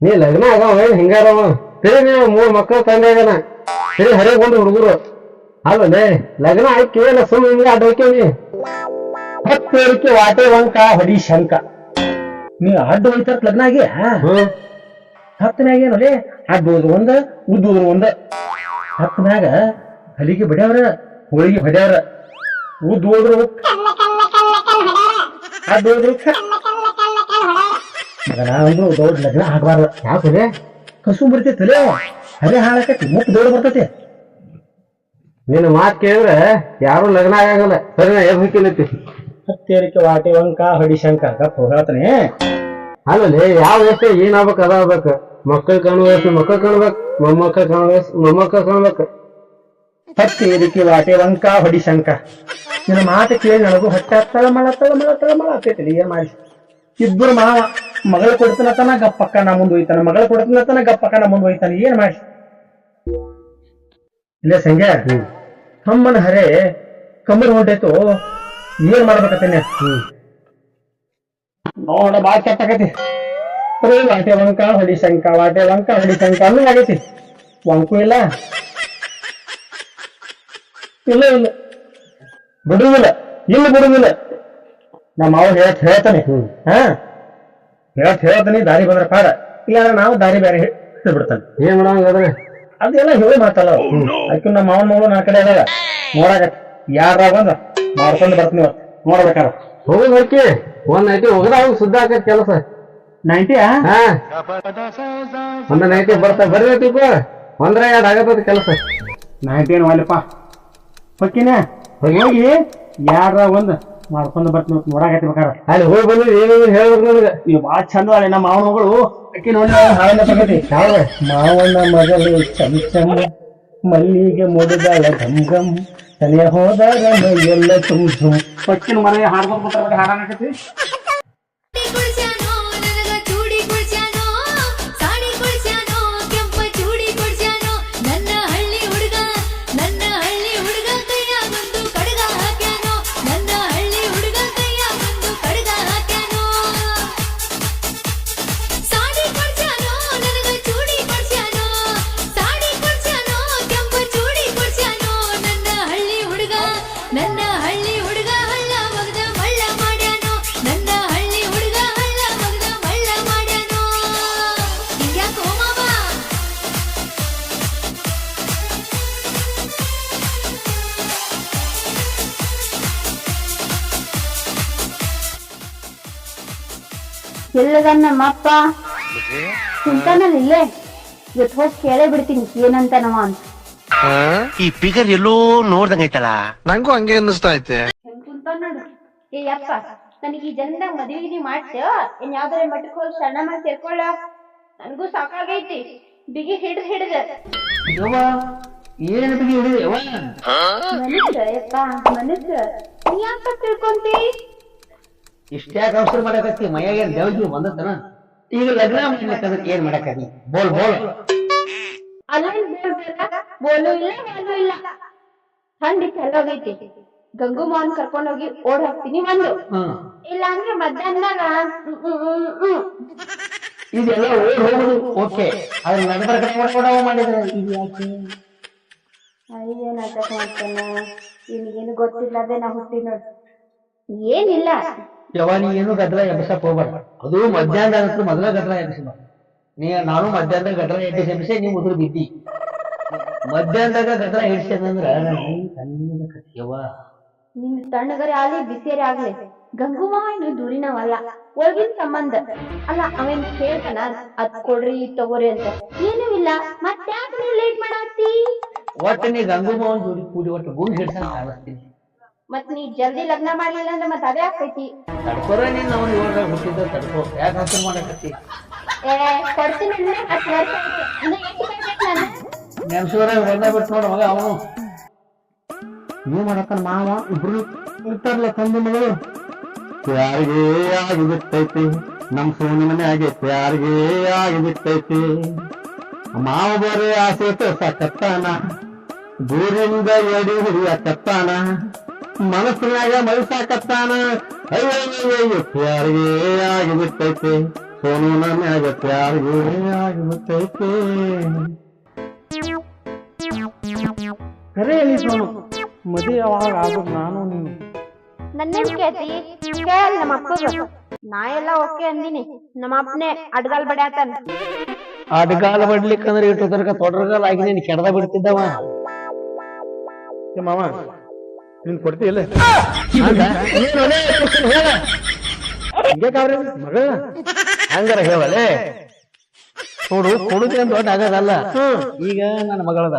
ನೀ ಲಗ್ನ ಆಗವ ಏನ್ ಹಿಂಗಾರವ? ತಿಳಿ ನೀವು ಮೂರ್ ಮಕ್ಕಳು ತಂದಾಗನ ತಿಳಿ ಬಂದು ಹುಡುಗರು. ಅಲ್ಲೇ ಲಗ್ನ ಆಯ್ಕೆ ಏನ ಸುಮ್ ಹಿಂಗ ಅಡ್ಡೋಕೇವಿ ಹತ್ತೇರಿಕೆ ವಾಟೆ ವಂಕ ಹೊಡಿ ಶಂಕ. ನೀ ಅಡ್ಡ ಹೋಯ್ತಾರ ಲಗ್ನ ಆಗಿ? ಹತ್ತನಾಗ ಏನಲ್ಲೇ ಅಡ್ಡ ಹೋದ್ರು ಒಂದ ಉದ್ದ ಹೋದ್ರು ಒಂದ. ಹತ್ತನಾಗ ಹಲಿಗೆ ಬಡ್ಯಾವ್ರ ಹೋಳಿಗೆ ಬಡ್ಯಾವ್ರ. ಉದ್ದ ಹೋದ್ರು ಅಡ್ಡ ಹೋದ್ರು ಅಂದ್ರು ದೊಡ್ಡ ಲಗ್ನ ಆಗ್ಬಾರ್ದ. ಯಾಕೆ ಕಸು ಬರ್ತೈತಲೇ ಹರೆ ಹಾಳಾಕತಿ ಮುಕ್ ದೊಡ್ಡ ಬರ್ತೈತಿ. ನಿನ್ನ ಮಾತ್ ಕೇಳಿದ್ರೆ ಯಾರು ಲಗ್ನ ಆಗಲ್ಲ ಸರಿ ನಾ ಎದ್ ಹೋಗಿನೈತಿ ಹತ್ತೇರಿಕೆ ವಾಟೆ ವಂಕ ಹೊಡಿ ಶಂಕ ಗಪ್ಪ ಹೋಗಾತನೆ. ಅಲ್ಲಲ್ಲಿ ಯಾವ ವಯಸ್ಸು ಏನ್ ಆಗ್ಬೇಕು ಅದ ಆಗ್ಬೇಕು. ಮಕ್ಕಳು ಕಾಣುವ ವಯಸ್ಸು ಮಕ್ಕಳು ಕಾಣ್ಬೇಕು ಮೊಮ್ಮಕ್ಕ ಕಾಣುವ ವಯಸ್ಸು ಮೊಮ್ಮಕ್ಕಳು ಕಾಣ್ಬೇಕು. ಹತ್ತೇರಿಕೆ ವಾಟಿ ವಂಕ ಹೊಡಿ ಶಂಕ. ನಿನ್ನ ಮಾತು ಕೇಳಿ ನನಗೂ ಹೊಟ್ಟೆ ತಳಮಳ ತಳಮಳ ತಳಮಳ ಆಗ್ತೈತಿ. ಏನ್ ಮಾಡಿ ಇಬ್ಬರು ಮಾವ. ಮಗಳು ಕೊಡ್ತನತನ ಗಪ್ಪಕ್ಕ ನಾ ಮುಂದ್ ಹೋಯ್ತಾನ. ಮಗಳು ಕೊಡ್ತನತನ ಗಪ್ಪಕ್ಕ ನಾ ಮುಂದ್ ಹೋಯ್ತಾನ. ಏನ್ ಮಾಡಿ ಇಲ್ಲ ಸಂಜೆ? ಅಮ್ಮನ ಹರೆ ಕಮ್ಮರ್ ಹೊಂಟೈತು. ಏನ್ ಮಾಡ್ಬೇಕತ್ತೇನೆ? ನೋಡ ಬಾಳ ಕೆಟ್ಟಾಕತಿ. ಬರೀ ವಾಟೆ ವಂಕ ಹೊಡಿ ಶಂಕ ವಾಟೆ ವಂಕ ಹೊಡಿ ಶಂಕ ಅನ್ನಂಗ್ ಆಗೈತಿ. ವಂಕು ಇಲ್ಲ. ಇಲ್ಲ ಇಲ್ಲ. ಬಿಡುವುದಿಲ್ಲ ಇಲ್ಲಿ ಬಿಡುವುದಿಲ್ಲ ನಮ್ಮ ಹೇಳ್ತ ಹೇಳ್ತಾನೆ. ಹಾ? ಹೇಳತ್ ಹೇಳ್ತಾನೆ ದಾರಿ ಬಂದ್ರೆ ಪಾಡ. ಇಲ್ಲಾಂದ್ರೆ ನಾವು ದಾರಿ ಬೇರೆ ಹಿಡ್ಬಿಡ್ತಾನೆ ಬಿಡ್ತಾನೆ. ಏನ್ ಮಾಡಂಗಾದ್ರೆ ಅದೆಲ್ಲ ಹೇಳಿ ಮಾತಲ್ಲ. ಅದಕ್ಕೆ ನಮ್ಮ ಮಾವನ ಮಗಳು ನನ್ನ ಕಡೆ ಅದಾಗ ನೋಡಾಕ ಯಾರ ಬಂದ ಮಾಡ್ಕೊಂಡು ಬರ್ತೀನಿ ನೋಡ್ಬೇಕಾರ. ಹೋಗಿ ಹೊಕ್ಕಿ ಒಂದ್ ನೈಟಿ ಹೋಗದ ಹೋಗಿ ಸುದ್ದ ಹಾಕತ್ ಕೆಲಸ. ನೈಂಟಿ ಹಾ. ಒಂದ್ ನೈಟಿ ಬರ್ತಾ ಬರ್ರಿ ಒಂದ್ರ ಎರಡು ಆಗತ್ತದ ಕೆಲಸ. ನೈಂಟಿ ಏನ್ ಅಲ್ಲಪ್ಪ ಹೊಕ್ಕಿನ? ಹೋಗಿ ಯಾರ ಒಂದ್ ಮಾಡ್ಕೊಂಡು ಬರ್ತೀನಿ ಇವತ್ತು ನೋಡಾಕತ್ತಿ ಬೇಕಾರ. ಅಲ್ಲಿ ಹೋಗಿ ಬಂದ್ರೆ ಏನೇನು ಹೇಳ್ಬೇಕು ನನಗ? ನೀವು ಭಾಳ ಚಂದ ಅಲ್ಲ ನಮ್ಮ ಮಾವನ ಮಗಳು ಅಕ್ಕಿ ನೋಡಿ ಹಾಳನ್ನ ತಗತಿ. ಮಾವನ ಮಗಳು ಚಂದ ಚಂದ ಮಲ್ಲಿಗೆ ಮುಡಿದಾಳ ಘಮ್ ಘಮ್. ತಲೆಯ ಹೋದಾಗ ಎಲ್ಲ ತುಂಬ ಪಕ್ಕಿನ ಮನೆಗೆ ಹಾಡ್ಕೊಂಡು ಕೂತ್ರೆ ಹಾಡಾಕತಿ ನನ್ನ ಹಳ್ಳಿ ಹುಡುಗ ಹಳ್ಳ ಮಗದ ಮಳ್ಳ ಮಾಡ್ಯಾನೋ. ನನ್ನ ಹಳ್ಳಿ ಹುಡುಗ ಹಳ್ಳ ಮಗದ ಮಳ್ಳ ಮಾಡ್ಯಾನೋ. ಹಿಂಗ್ಯಾಕೋ ಮಾವ? ಎಲ್ಲದ ನಮ್ಮಪ್ಪ ಕುಂತಾನಲ್ಲ ಇಲ್ಲೇ ಇವತ್ತು ಹೋಗಿ ಕೇಳೇ ಬಿಡ್ತೀನಿ ಏನಂತ ನವ ಅಂತ. ಈ ಫಿಗರ್ ಎಲ್ಲೋ ನೋಡ್ದಂಗೈತಲ್ಲ ನಂಗೂ ಹಂಗೆ ಅನ್ನಿಸ್ತಾ ಐತೆ. ಹೆಂಗ್ ಕುಂತಾನ ನೋಡು ಏ ಅಪ್ಪ ನನಗೆ ಈ ಜನದಾಗ ಮದ್ವೆ ಗಿದ್ವಿ ಮಾಡ್ಸ ಇನ್ ಯಾವ್ದಾರ ಹೋಗಿ ಸಣ್ಣ ಮಾಡಿ ಸೇರ್ಕೊಳ್ಳ ನನಗೂ ಸಾಕಾಗೈತಿ. ಬಿಗಿ ಹಿಡ್ದ್ ಹಿಡ್ದ. ಏನ್ ಬಿಗಿ ಮನಸ್ಸ ಯಪ್ಪ ಮನಸ್ಸ. ನೀ ಯಾಕ ತಿಳ್ಕೊಂತಿ? ಇಷ್ಟ್ಯಾಕ ಅವಸರ ಮಾಡಕತ್ತಿ ಮೈಯಾಗ ದೇವ್ಜಿ ಬಂದತನ ಈಗ ಲಗ್ನ ಮಾಡ್ಬೇಕಂದ್ರೆ ಏನ್ ಮಾಡಕ್ಕಾಗಿ ಬೋಲ್ ಬೋಲ್. ಅಲ್ಲ ಬೋಲು ಇಲ್ಲ ಏನು ಇಲ್ಲ. ಹಂಡಿ ಚೆಲ್ಲೋಗೈತಿ ಗಂಗು ಮಾವನ್ ಕರ್ಕೊಂಡ್ ಹೋಗಿ ಓಡ್ ಹೋಗ್ತೀನಿ ಒಂದು ಇಲ್ಲ ಅಂದ್ರೆ ಮಧ್ಯಾಹ್ನದಾಗ. ಇದೆಲ್ಲ ಓಡ್ ಹೋಗುದು. ಓಕೆ. ಅದ್ರ ನಡ್ಬರ ಕಡೆ ಮಾಡಿದ್ರೆ? ಇದು ಯಾಕೆ ಅಯ್ಯ ನಾಟಕ ಮಾಡ್ತಾನ. ನಿನಗೇನು ಗೊತ್ತಿಲ್ಲದೆ ನಾ ಹುಟ್ಟಿ ನೋಡ್. ಏನಿಲ್ಲ. ಯವ್ವ ನೀ ಏನು ಗದ್ರ ಎಬ್ಸಕ್ ಹೋಗ್ಬಾರ್ದು ಅದು ಮಧ್ಯಾಹ್ನ ಅಂತೂ ಮೊದಲ ಗದ್ದಲ ಎಬ್ಸಬ ನೀ ನಾನು ಮಧ್ಯಾಹ್ನದ ಗದ್ರ ಎಬ್ಬಿಸಿ ಎಬ್ಬಿಸಿ ನೀವು ಉದುರು ಬಿದ್ದಿ ಮಧ್ಯಾಹ್ನದಾಗ ಗದ್ದಲ ಹಿಡ್ಸ್ಯದಂದ್ರ ತಣ್ಣಗ ಕತ್ತಿಯವ್ವ ನಿನ್ ತಣ್ಣಗರೆ ಆಗ್ಲಿ ಬಿಸಿಯರೇ ಆಗ್ಲಿ ಗಂಗು ಮಾವ ಏನು ದೂರಿನವಲ್ಲ ಒಳಗಿನ ಸಂಬಂಧ. ಅಲ್ಲ ಅವೇನ್ ಕೇಳ್ತಾನ? ಅದ್ ಕೊಡ್ರಿ ಇದ್ ತಗೋರಿ ಅಂತ. ಏನೂ ಇಲ್ಲ. ಮತ್ತ್ಯಾಕ್ ನೀವು ಲೇಟ್ ಮಾಡಾತಿ ಒಟ್ಟ ನೀ ಗಂಗು ಮಾವನ್ ಜೋಡಿ ಕೂಡಿ ಒಟ್ಟು ಗುಂಡ್ ಹಿಡ್ಸಂಗ್ ಕಾಣಿಸ್ತೀನಿ. ಮತ್ ನೀ ಜಲ್ದಿ ಲಗ್ನ ಮಾಡ್ಲಿಲ್ಲ ಅಂದ್ರೆ ಮತ್ ಅದೇ ಆಗ್ತೈತಿ. ತಡ್ಕೋರ ನೀನ್ ಅವನ್ ಇವಾಗ ಹುಟ್ಟಿದ್ದ ತಡ್ಕೋ. ಯಾಕೆ ಹಸರು ಮಾಡಕತ್ತಿ ಏ ಕೊಡ್ತೀನಿ ಅಂದ್ರೆ ಹತ್ತು ವರ್ಷ ಆಯ್ತು. ಇನ್ನು ಎಷ್ಟು ನೆನ್ಸೂರ ಒಂದ ಬಿಟ್ಟು ಮಗ, ಅವನು. ನೀವು ಮಾಡಕ್ಕನ ಮಾವ, ಇಬ್ರು ಇರ್ತಾರಲ್ಲ ತಂದೆ ಮಗಳು? ಯಾರಿಗೆ ಆಗಿಬಿಟ್ಟೈತಿ, ನಮ್ ಸೋನಿ ಮನೆ ಆಗೈತಿ ಯಾರಿಗೆ ಆಗಿಬಿಟ್ಟೈತಿ. ಮಾವ ಬೇರೆ ಆಸೆ ತೋರ್ಸಕತ್ತಾನ ದೂರಿಂದ ಎಡಿ ಹಿಡಿಯಕತ್ತಾನ ಮನಸ್ಸಿನಾಗ ಮಳಿಸಾಕತ್ತಾನ ಯಾರಿಗೆ ಆಗಿ ಬಿಟ್ಟೈತಿ ಸೋನು ನನ್ನ ಯಾರಿಗೆ ಆಗಿಬಿಟ್ಟೈತೆ. ಕರೆ ಹೇಳಿ ಸೋನು. ಮದುವೆ ಯಾವಾಗ ಆಗೋದು ನಾನು ನೀನು. ನನ್ನೇನ್ ಕೇಳ್ತಿ? ಕೇಳ ನಮ್ಮ ಅಪ್ಪಗ. ನಾ ಎಲ್ಲ ಓಕೆ ಅಂದಿನಿ. ನಮ್ಮ ಅಪ್ಪನೇ ಅಡ್ಗಾಲ್ ಬಡ್ಯಾತನ್. ಅಡ್ಗಾಲ ಬಡ್ಲಿಕ್ಕಂದ್ರೆ ಇಟ್ಟು ತನಕ ತೊಡರ್ಗಾಲ ಆಗಿ ನೀನು ಕೆಡದ ಬಿಡ್ತಿದ್ದವ. ಏ ಮಾವ ನೀನ್ ಕಾವ್ರಿ ಮಗಳ? ಹಂಗಾರ ಹೇಳಲೆ? ನೋಡು ಕೊಡುದೇನ್ ದೊಡ್ಡ ಆಗದಲ್ಲ. ಈಗ ನನ್ನ ಮಗಳದ.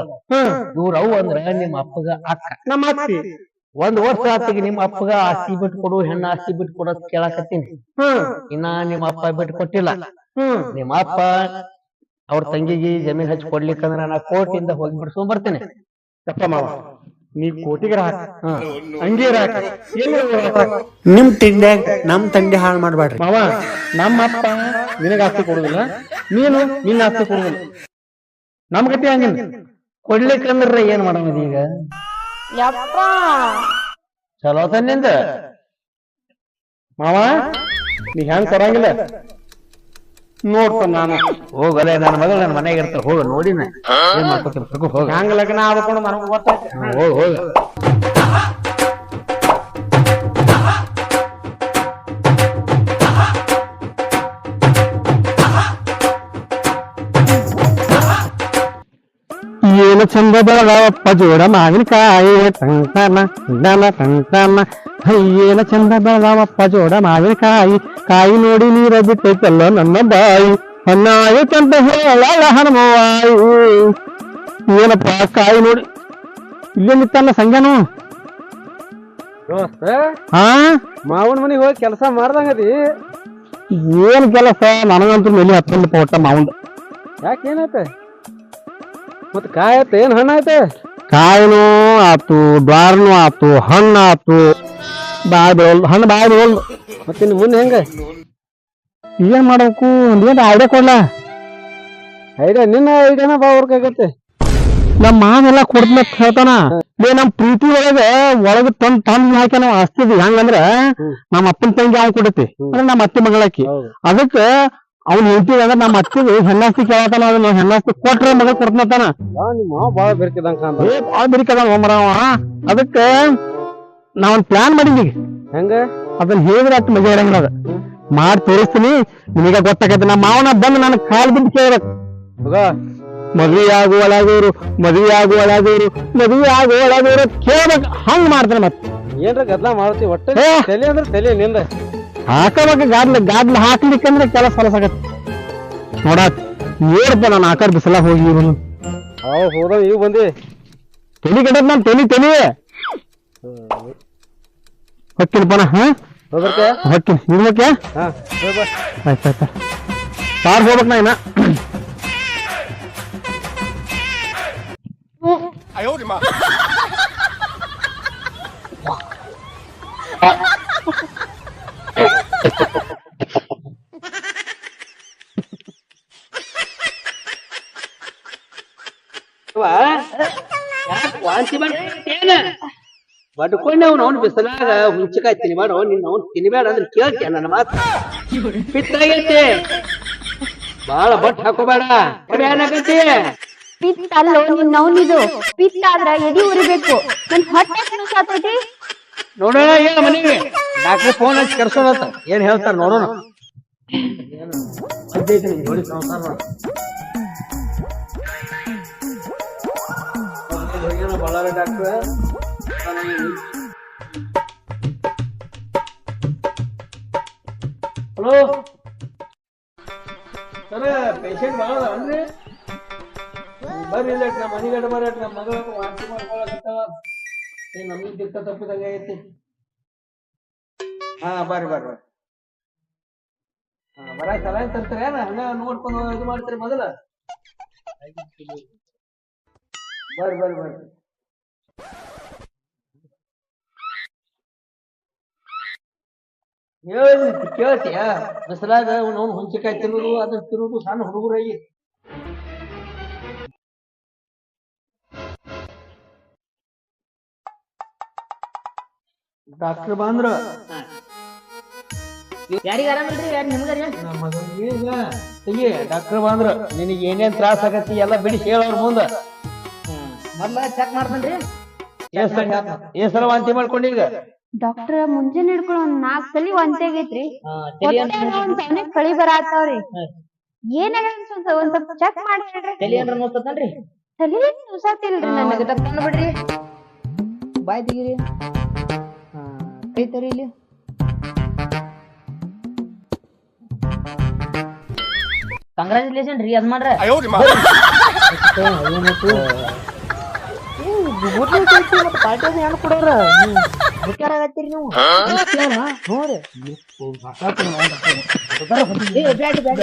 ಇವ್ರ ಅವು ಅಂದ್ರ ನಿಮ್ಮ ಅಪ್ಪಗ ಅಕ್ಕ. ನಮ್ಮ ಅತ್ತಿ. ಒಂದ್ ವರ್ಷ ಆತಿಗೆ ನಿಮ್ಮ ಅಪ್ಪಗ ಆಸ್ತಿ ಬಿಟ್ಟು ಕೊಡು ಹೆಣ್ಣ ಆಸ್ತಿ ಬಿಟ್ಟು ಕೊಡೋದ್ ಕೇಳಾಕತ್ತೀನಿ. ಇನ್ನ ನಿಮ್ಮ ಅಪ್ಪ ಬಿಟ್ಟು ಕೊಟ್ಟಿಲ್ಲ. ನಿಮ್ಮ ಅಪ್ಪ ಅವ್ರ ತಂಗಿಗೆ ಜಮೀನ್ ಹಚ್ಚಿ ಕೊಡ್ಲಿಕ್ಕಂದ್ರ ನಾ ಕೋರ್ಟಿಂದ ಹೋಗಿ ಬಿಡ್ಸ್ಕೊಂಡ್ ಬರ್ತೇನೆ. ಯಪ್ಪ ಮಾವ. ನೀ ಕೋಟಿಗರ ಹಾಕ ನಿಮ್ ತಿಂಡ್ಯಾಗ ನಮ್ ತಂಡಿ ಹಾಳು ಮಾಡ್ಬೇಡ್ರಿ ಮಾವ ನಮ್ಮ ಅಪ್ಪ ನಿನಗ ಆಸ್ತಿ ಕೊಡುದಿಲ್ಲ ನೀನು ನಿನ್ನ ಆಸ್ತಿ ಕೊಡುದಿಲ್ಲ. ನಮ್ ಗತಿ ಹಂಗಿಲ್ಲ. ಕೊಡ್ಲಿಕ್ಕಂದ್ರ ಏನ್ ಮಾಡೋದು ಈಗ? ಯಪ್ಪ. ಚಲೋ ತನ್ನಿಂದ ಮಾವ ನೀ ಹೆಂಗ್ ಕೊಡಂಗಿಲ್ಲ ನೋಡ್ಪ ನಾನು. ಹೋಗಲೇ ನನ್ನ ಮಗಳು ನನ್ನ ಮನೆಗೆ ಇರ್ತ ಹೋಗ ನೋಡಿನ ಏನ್ ಮಾಡ್ಕೊತೀನಿ ಹೋಗ ಹೆಂಗ್. ಲಗ್ನ ಆಗ್ಬೇಕು ನನಗೆ ಗೊತ್ತಾಯ್ತು ಹೋಗ ಹೋಗ. ಏನು ಚಂದ ಬೆಳಗಪ್ಪ ಜೋಡ ಮಾವಿನಕಾಯಿ ಟಂಕನ ಟಂಕನ ಟಂಕನ ಅಯ್ಯೇನ ಚಂದ ಬೆಳದವಪ್ಪ ಜೋಡ ಮಾವಿನಕಾಯಿ ಕಾಯಿ ನೋಡಿ ನೀರ ಬಿಟ್ಟೈತಲ್ಲ ನನ್ನ ಬಾಯಿ ಹೊನ್ನಾಯಿತಂತ ಹೇಳ ಹನುಮವಾಯಿ ಏನಪ್ಪ ಕಾಯಿ ನೋಡಿ ಇಲ್ಲೇ ನಿತ್ತಲ್ಲ ಸಂಜೆನು ಹಾ ಮಾವನ ಮನೆಗೆ ಹೋಗಿ ಕೆಲಸ ಮಾಡ್ದಂಗದಿ ಏನ್ ಕೆಲಸ ನನಗಂತೂ ಮೇಲೆ ಹತ್ತೊಂದು ಪೋಟ ಮಾವನ್ ಯಾಕೆ ಏನಾಯ್ತ ಮತ್ ಕಾಯಿ ಏನು ಏನ್ ಹಣ್ಣ ಆಯ್ತ? ಕಾಯಿನೂ ಆತು ದ್ವಾರನೂ ಆತು ಹಣ್ಣು ಆತು. ಬಾಯ್ ಬೆಳೋಲ್ದು ಹಣ್ಣು ಬಾಯ್ ಮತ್ತೆ ಇನ್ನು ಮುಂದೆ ಹೆಂಗ? ಏನ್ ಮಾಡ್ಬೇಕು? ಒಂದೇನ್ ಐಡಿಯಾ ಕೊಡ್ಲ? ಐಡಿಯಾ ನಿನ್ನ ಐಡಿಯಾನ ಬಾ ಆಗತ್ತೆ ನಮ್ಮ ಮಾವೆಲ್ಲ ಕೊಡ್ದ ಹೇಳ್ತಾನ. ಏ ನಮ್ ಪ್ರೀತಿ ಒಳಗ ಒಳಗ ತಂದ್ ತಂದ್ ಹಾಕ್ಯಾನ ಆಸ್ತಿದ್ ಹೆಂಗಂದ್ರ ನಮ್ಮ ಅಪ್ಪನ ತಂಗಿ ಹಾಕಿ ಕೊಡತಿ ಅಂದ್ರೆ ನಮ್ಮ ಅತ್ತೆ ಮಗಳಾಕಿ ಅದಕ್ಕ ಅವ್ನ ಹೇಳ್ತೀವಿ ಅಂದ್ರೆ ನಮ್ಮ ಅತ್ತಿಗೆ ಹೆಣ್ಣಾಸ್ತಿ ಕೇಳತ್ತಾನ ಅದನ್ನ ಹೆಣ್ಣಾಸ್ತಿ ಕೊಟ್ರೆ ಮಗ ಕೊಡ್ತಾನ ನಿಮ್ಮ ಬಾಳ ಬೆರ್ಕಿದಂಗ ಕಾಂತ ಏ ಬಾಳ ಬಿರಿಕದ ಮರವ ಅದಕ್ಕ ನಾವೊಂದ್ ಪ್ಲಾನ್ ಮಾಡಿದ್ವಿ. ಹೆಂಗ? ಅದನ್ನ ಹೇಳಿದ್ರೆ ಅಷ್ಟು ಮಜಾ ಇರಂಗಿಲ್ಲ ಅದ. ಮಾಡಿ ತೋರಿಸ್ತೀನಿ ನಿಮಗೆ ಗೊತ್ತಾಗತ್ತೆ. ನಮ್ಮ ಮಾವನ ಬಂದು ನನ್ನ ಕಾಲ್ ಬಿದ್ದು ಕೇಳಬೇಕು ಮದ್ವಿ ಆಗು ಒಳಗೂರು ಮದ್ವಿ ಆಗು ಒಳಗೂರು ಮದ್ವಿ ಆಗು ಒಳಗೂರು ಕೇಳ್ಬೇಕು. ಹಂಗ್ ಮಾಡ್ತಾನೆ ಮತ್ತೆ. ಏನ್ರ ಗದ್ಲಾ ಮಾಡ್ತೀವಿ ಒಟ್ಟೆ! ತಲೆ ಅಂದ್ರೆ ತಲೆ ನಿಂದ. ಹಾಕಬೇಕು ಗಾಡ್ಲ ಗಾಡ್ಲ ಹಾಕ್ಲಿಕ್ಕಂದ್ರೆ ಕೆಲಸ ಹೊಲಸಾಗತ್ತೆ ನೋಡಾತ್ ನೋಡಪ್ಪ ನಾನು ಆಕಾರ ಬಿಸಿಲ ಹೋಗಿ ಇವನು ಅವ್ ಹೋದ ಈಗ ಬಂದಿ. ತಲಿ ಕೆಟ್ಟದ್ ನಾನು ತಲಿ ತಲಿ. ಹೊಕ್ಕಿನಪ್ಪನ ಹಾ? ಹೋಗ್ಬರ್ತೆ ಹೊಕ್ಕಿನ ಇರ್ಬೇಕೆ ಹಾ ಹೋಗ್ ಬಾ. ಆಯ್ತು ಆಯ್ತು ಕಾರ್ ಹೋಗ್ಬೇಕು ನಾ ಇನ್ನ. ವಾಂತಿ ಮಾಡ್ತೇನ ಬಡ್ಕೊಂಡೆ ಅವ್ನು ಅವ್ನು ಬಿಸಿಲಾಗ ಹುಂಚಕಾಯಿ ತಿನ್ಬೇಡ, ನಿನ್ನ ಅವ್ನು ತಿನ್ಬೇಡ ಅಂದ್ರೆ ಕೇಳ್ತೀಯ ನನ್ನ ಮಾತು? ಪಿತ್ತಾಗೈತಿ. ಬಾಳ ಬಟ್ ಹಾಕೋಬೇಡ. ಏನಾಗೈತಿ ಪಿತ್ತ ಅಲ್ಲ ನಿನ್ನ ನವ್ನಿದು ಪಿತ್ತ ಆದ್ರ ಎದಿ ಉರಿಬೇಕು. ನನ್ ಹೊಟ್ಟೆ ಸಾತೈತಿ ನೋಡೋಣ ಏನ ಮನೆಗೆ. ಡಾಕ್ಟರ್ ಫೋನ್ ಹಚ್ಚಿ ಕರ್ಸೋಣತ್ತ ಏನ್ ಹೇಳ್ತಾರ ನೋಡೋಣ. Doctor hello? ಸರ ಪೇಷಂಟ್ ಭಾಳ ಅನ್ರಿ ಬರ್ರಿ, ಇಲ್ಲ ನಮ್ಮ ಮನೆಗಡೆ ಬರ್ರಿ ನಮ್ಮ ಮಗಳ ವಾಸಿ ಏ, ನಮಗೆ ದಿಕ್ಕ ತಪ್ಪದಂಗ ಐತಿ ಹಾ, ಬರ್ರಿ ಬರ್ರಿ ಬರ್ರಿ. ಹಾ ಬರ ಸಲಹೆ ತರ್ತಾರೆ? ಹಂಗ ನೋಡ್ಕೊಂಡು ಇದು ಮಾಡ್ತೀರಿ ಮೊದಲ? ಬರ್ರಿ ಬರ್ರಿ ಬರ್ರಿ. ಹೇಳಿ ಕೇಳ್ತೀಯ? ಬಿಸಿಲಾಗ ಅವ್ನು ಹುಂಚಿಕಾಯಿ ತಿನ್ನೋದು ಅದನ್ನ ತಿನ್ನೋದು, ಸಣ್ಣ ಹುಡುಗರಾಗಿ. ಡಾಕ್ಟರ್ ಬಂದ್ರ. ಯಾರಿಗ ಆರಾಮಿಲ್ರಿ ಯಾರು ನಿಮ್ಗರಿ ತೆಗಿ ಡಾಕ್ಟರ್ ಬಂದ್ರ. ನಿನಗೆ ಏನೇನ್ ತ್ರಾಸ ಆಗತ್ತಿ ಎಲ್ಲ ಬಿಡಿಸಿ ಹೇಳೋರ್ ಮುಂದ. ಮೊದ್ಲ ಚೆಕ್ ಮಾಡ್ತೇನ್ರಿ ಏನ್ ಸಲ ವಾಂತಿ ಮಾಡ್ಕೊಂಡಿ ಈಗ ಡಾಕ್ಟರ್ ಮುಂಜಾನೆ ಹಿಡ್ಕೊಂಡು ಒಂದ್ ನಾಲ್ಕ್ ಸಲಿ ವಾಂತಿ ಆಗೈತ್ರಿ. ಒಂದ್ ಕಳಿ ಬರಾತಾವ್ರಿ. ಏನಾಗ್ಯದ ಒಂದ್ ಸ್ವಲ್ಪ- ಚೆಕ್ ಮಾಡಿ ಹೇಳ್ರಿ ತಲಿ ಏನ್ರ ನೋಡ್ತತನ್ರಿ ತಲಿ ನುಸಾತಿಲ್ರಿ ನನಗ? ನನಗೆ ಬಿಡ್ರಿ. ಬಾಯ್ ತೆಗೀರಿ. ಕೈ ತರಿ ಇಲ್ಲಿ? ಕಂಗ್ರಾಚುಲೇಷನ್ ರೀ ಅದ್ ಪಾರ್ಟಿ ಅದು ಹೆಣ್ಣು ಕೊಡೋರ ಮುಖ್ಯಾರ ಆಗತ್ತೀರಿ ನೀವು ಹ್ಞೂ ರೀ ಏ, ಬ್ಯಾಡ ಬ್ಯಾಡ